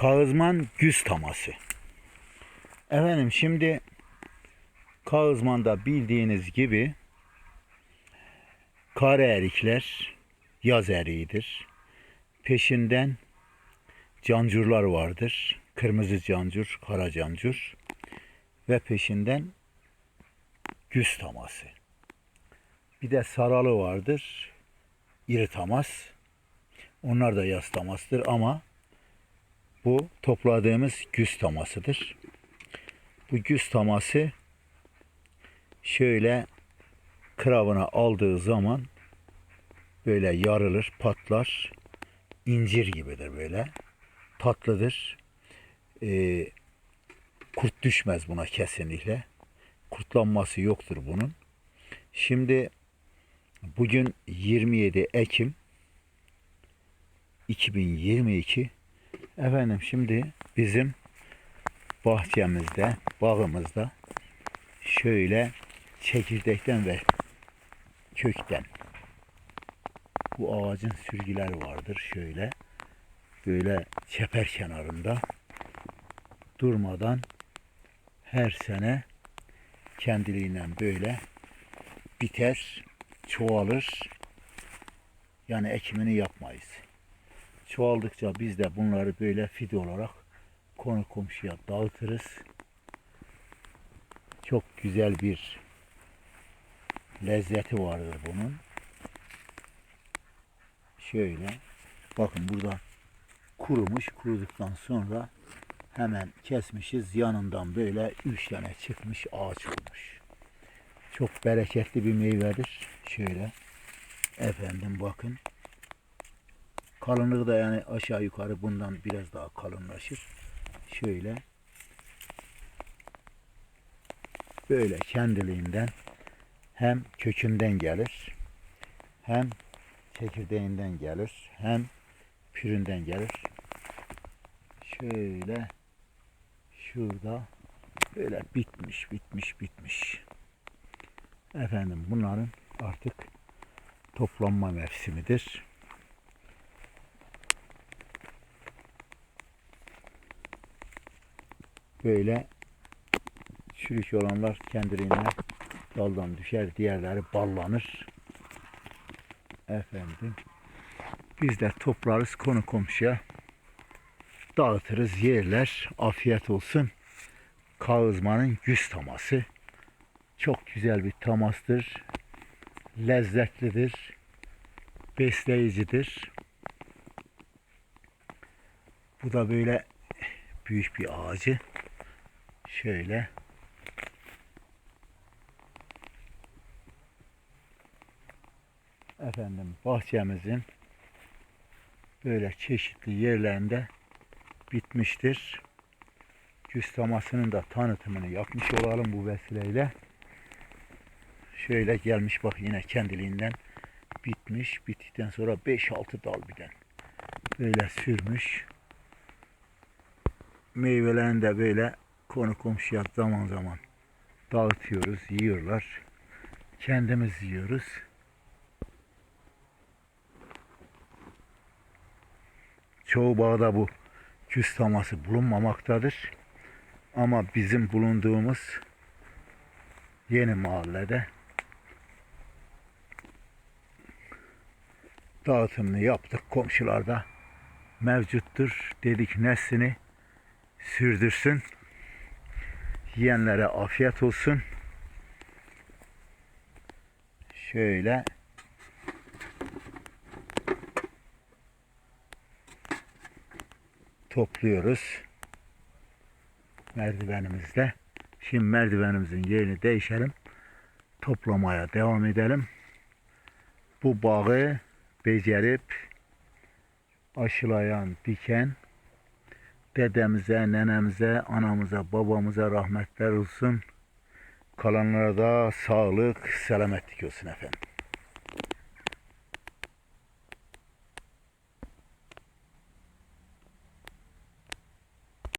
Kağızman güz taması. Efendim şimdi Kağızman'da bildiğiniz gibi kara erikler yaz eriğidir. Peşinden cancurlar vardır. Kırmızı cancur, kara cancur ve peşinden güz taması. Bir de saralı vardır. İri tamas. Onlar da yaz tamastır ama bu topladığımız güz tamasıdır. Bu güz taması şöyle kravına aldığı zaman böyle yarılır, patlar. incir gibidir böyle. Tatlıdır. Ee, kurt düşmez buna kesinlikle. Kurtlanması yoktur bunun. Şimdi bugün 27 Ekim 2022 Efendim şimdi bizim bahçemizde, bağımızda şöyle çekirdekten ve kökten bu ağacın sürgüleri vardır şöyle böyle çeper kenarında durmadan her sene kendiliğinden böyle biter, çoğalır. Yani ekimini yapmayız. Çoğaldıkça biz de bunları böyle fide olarak konu komşuya dağıtırız. Çok güzel bir lezzeti vardır bunun. Şöyle bakın burada kurumuş. Kuruduktan sonra hemen kesmişiz. Yanından böyle üç tane çıkmış ağaç olmuş. Çok bereketli bir meyvedir. Şöyle efendim bakın. Kalınlığı da yani aşağı yukarı bundan biraz daha kalınlaşır. Şöyle böyle kendiliğinden hem kökünden gelir hem çekirdeğinden gelir hem püründen gelir. Şöyle şurada böyle bitmiş bitmiş bitmiş. Efendim bunların artık toplanma mevsimidir. Böyle çürük olanlar kendiliğinden daldan düşer, diğerleri ballanır. Efendim biz de toplarız konu komşuya dağıtırız yerler. Afiyet olsun. Kağızmanın yüz taması. Çok güzel bir tamastır. Lezzetlidir. Besleyicidir. Bu da böyle büyük bir ağacı. Şöyle efendim bahçemizin böyle çeşitli yerlerinde bitmiştir. Küstamasının da tanıtımını yapmış olalım bu vesileyle. Şöyle gelmiş bak yine kendiliğinden bitmiş. Bittikten sonra 5-6 dal birden. Böyle sürmüş. Meyvelerini de böyle konu komşuya zaman zaman dağıtıyoruz, yiyorlar. Kendimiz yiyoruz. Çoğu bağda bu küstaması bulunmamaktadır. Ama bizim bulunduğumuz yeni mahallede dağıtımını yaptık. Komşularda mevcuttur. Dedik neslini sürdürsün. Yiyenlere afiyet olsun. Şöyle topluyoruz merdivenimizde. Şimdi merdivenimizin yerini değişelim. Toplamaya devam edelim. Bu bağı becerip aşılayan, diken dedemize, nenemize, anamıza, babamıza rahmetler olsun. Kalanlara da sağlık, selametlik olsun efendim.